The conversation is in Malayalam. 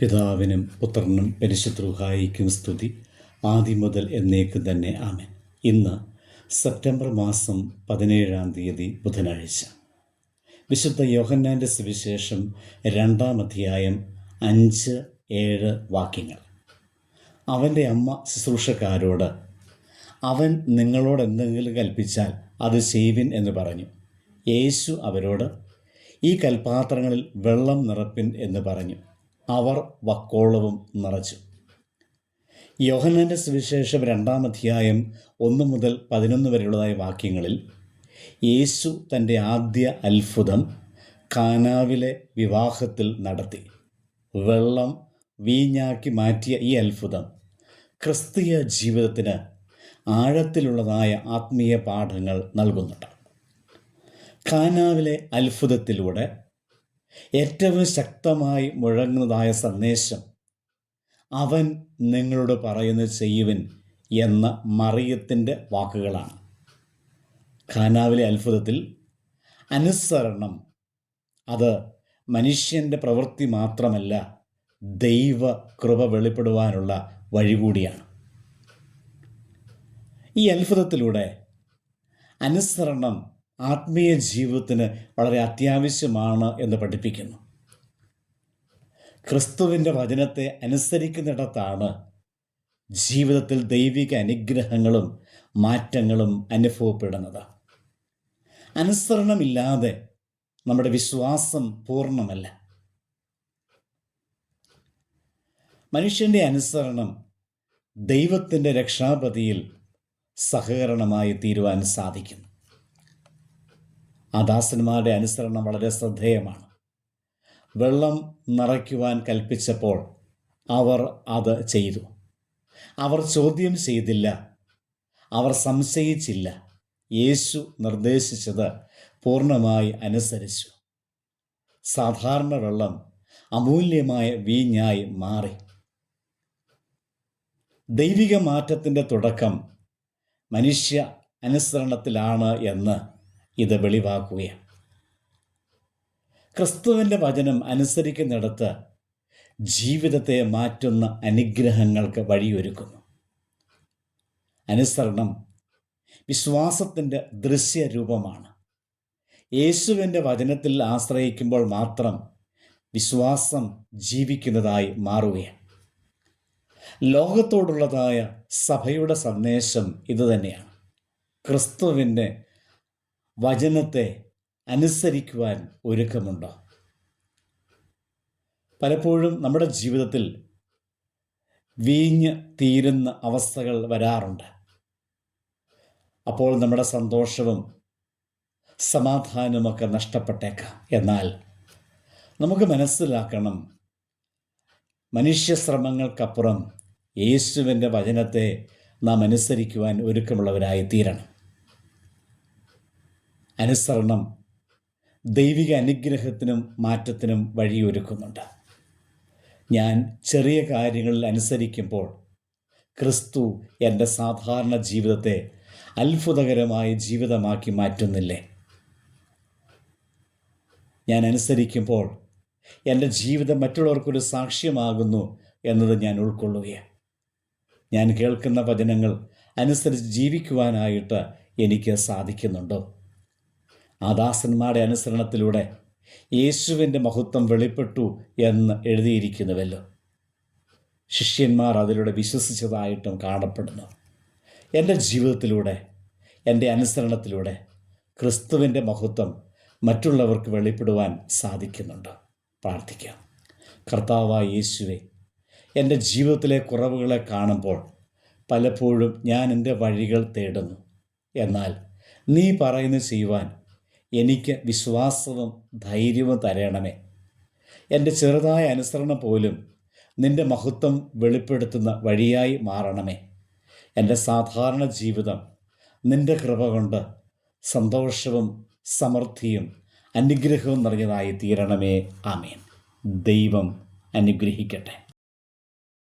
പിതാവിനും പുത്രനും പരിശുദ്ധ്രുഹായിക്കും സ്തുതി. ആദ്യം മുതൽ എന്നേക്കും തന്നെ ആമൻ. ഇന്ന് സെപ്റ്റംബർ മാസം പതിനേഴാം തീയതി ബുധനാഴ്ച. വിശുദ്ധ യോഹന്നാന്റെ സുവിശേഷം രണ്ടാം അധ്യായം അഞ്ച് ഏഴ് വാക്യങ്ങൾ. അവന്റെ അമ്മ ശുശ്രൂഷക്കാരോട് അവൻ നിങ്ങളോട് എന്തെങ്കിലും കൽപ്പിച്ചാൽ അത് ചെയ്യുവിൻ എന്ന് പറഞ്ഞു. യേശു അവരോട് ഈ കൽപാത്രങ്ങളിൽ വെള്ളം നിറപ്പിൻ എന്ന് പറഞ്ഞു. അവർ വക്കോളവും നിറച്ചു. യോഹന്നാന്റെ സുവിശേഷം രണ്ടാം അധ്യായം ഒന്ന് മുതൽ പതിനൊന്ന് വരെയുള്ളതായ വാക്യങ്ങളിൽ യേശു തന്റെ ആദ്യ അത്ഭുതം കാനാവിലെ വിവാഹത്തിൽ നടത്തി. വെള്ളം വീഞ്ഞാക്കി മാറ്റിയ ഈ അത്ഭുതം ക്രിസ്തീയ ജീവിതത്തിന് ആഴത്തിലുള്ളതായ ആത്മീയ പാഠങ്ങൾ നൽകുന്നുണ്ട്. കാനാവിലെ അത്ഭുതത്തിലൂടെ ഏറ്റവും ശക്തമായി മുഴങ്ങുന്നതായ സന്ദേശം അവൻ നിങ്ങളോട് പറയുന്നത് ചെയ്യുവൻ എന്ന മറിയത്തിന്റെ വാക്കുകളാണ്. ഖാനാവിലെ അത്ഭുതത്തിൽ അനുസരണം അത് മനുഷ്യന്റെ പ്രവൃത്തി മാത്രമല്ല ദൈവ കൃപ വെളിപ്പെടുവാനുള്ള വഴി കൂടിയാണ്. ഈ അത്ഭുതത്തിലൂടെ അനുസരണം ആത്മീയ ജീവിതത്തിന് വളരെ അത്യാവശ്യമാണ് എന്ന് പഠിപ്പിക്കുന്നു. ക്രിസ്തുവിന്റെ വചനത്തെ അനുസരിക്കുന്നിടത്താണ് ജീവിതത്തിൽ ദൈവിക അനുഗ്രഹങ്ങളും മാറ്റങ്ങളും അനുഭവപ്പെടുന്നത്. അനുസരണമില്ലാതെ നമ്മുടെ വിശ്വാസം പൂർണമല്ല. മനുഷ്യന്റെ അനുസരണം ദൈവത്തിന്റെ രക്ഷാപതിയിൽ സഹകരണമായി തീരുവാൻ സാധിക്കുന്നു. ആ ദാസന്മാരുടെ അനുസരണം വളരെ ശ്രദ്ധേയമാണ്. വെള്ളം നിറയ്ക്കുവാൻ കൽപ്പിച്ചപ്പോൾ അവർ അത് ചെയ്തു. അവർ ചോദ്യം ചെയ്തില്ല. അവർ സംശയിച്ചില്ല. യേശു നിർദ്ദേശിച്ചത് പൂർണമായി അനുസരിച്ചു. സാധാരണ വെള്ളം അമൂല്യമായ വീഞ്ഞായി മാറി. ദൈവിക മാറ്റത്തിന്റെ തുടക്കം മനുഷ്യ അനുസരണത്തിലാണ് എന്ന് ഇത് വെളിവാക്കുകയാണ്. ക്രിസ്തുവിന്റെ വചനം അനുസരിക്കുന്നിടത്ത് ജീവിതത്തെ മാറ്റുന്ന അനുഗ്രഹങ്ങൾക്ക് വഴിയൊരുക്കുന്നു. അനുസരണം വിശ്വാസത്തിന്റെ ദൃശ്യരൂപമാണ്. യേശുവിന്റെ വചനത്തിൽ ആശ്രയിക്കുമ്പോൾ മാത്രം വിശ്വാസം ജീവിക്കുന്നതായി മാറുകയാണ്. ലോകത്തോടുള്ളതായ സഭയുടെ സന്ദേശം ഇതുതന്നെയാണ്. ക്രിസ്തുവിന്റെ വചനത്തെ അനുസരിക്കുവാൻ ഒരുക്കമുണ്ടോ? പലപ്പോഴും നമ്മുടെ ജീവിതത്തിൽ വീഞ്ഞ് തീരുന്ന അവസ്ഥകൾ വരാറുണ്ട്. അപ്പോൾ നമ്മുടെ സന്തോഷവും സമാധാനമൊക്കെ നഷ്ടപ്പെട്ടേക്കാം. എന്നാൽ നമുക്ക് മനസ്സിലാക്കണം മനുഷ്യശ്രമങ്ങൾക്കപ്പുറം യേശുവിന്റെ വചനത്തെ നാം അനുസരിക്കുവാൻ ഒരുക്കമുള്ളവരായി തീരണം അനുസരണം ദൈവിക അനുഗ്രഹത്തിനും മാറ്റത്തിനും വഴിയൊരുക്കുന്നുണ്ട്. ഞാൻ ചെറിയ കാര്യങ്ങളിൽ അനുസരിക്കുമ്പോൾ ക്രിസ്തു എന്റെ സാധാരണ ജീവിതത്തെ അത്ഭുതകരമായ ജീവിതമാക്കി മാറ്റുന്നില്ലേ? ഞാൻ അനുസരിക്കുമ്പോൾ എന്റെ ജീവിതം മറ്റുള്ളവർക്കൊരു സാക്ഷ്യമാകുന്നു എന്നത് ഞാൻ ഉൾക്കൊള്ളുകയാണ്. ഞാൻ കേൾക്കുന്ന വചനങ്ങൾ അനുസരിച്ച് ജീവിക്കുവാനായിട്ട് എനിക്ക് സാധിക്കുന്നുണ്ടോ? ആ ദാസന്മാരുടെ അനുസരണത്തിലൂടെ യേശുവിന്റെ മഹത്വം വെളിപ്പെട്ടു എന്ന് എഴുതിയിരിക്കുന്നുവല്ലോ. ശിഷ്യന്മാർ അതിലൂടെ വിശ്വസിച്ചതായിട്ടും കാണപ്പെടുന്നു. എന്റെ ജീവിതത്തിലൂടെ എന്റെ അനുസരണത്തിലൂടെ ക്രിസ്തുവിന്റെ മഹത്വം മറ്റുള്ളവർക്ക് വെളിപ്പെടുവാൻ സാധിക്കുന്നുണ്ട്. പ്രാർത്ഥിക്കാം. കർത്താവായ യേശുവെ എന്റെ ജീവിതത്തിലെ കുറവുകളെ കാണുമ്പോൾ പലപ്പോഴും ഞാൻ എന്റെ വഴികൾ തേടുന്നു. എന്നാൽ നീ പറയുന്നത് ചെയ്യുവാൻ എനിക്ക് വിശ്വാസവും ധൈര്യവും തരണമേ. എന്റെ ചെറുതായ അനുസരണം പോലും നിന്റെ മഹത്വം വെളിപ്പെടുത്തുന്ന വഴിയായി മാറണമേ. എന്റെ സാധാരണ ജീവിതം നിന്റെ കൃപ കൊണ്ട് സന്തോഷവും സമൃദ്ധിയും അനുഗ്രഹവും നിറഞ്ഞതായി തീരണമേ. ആമേൻ. ദൈവം അനുഗ്രഹിക്കട്ടെ.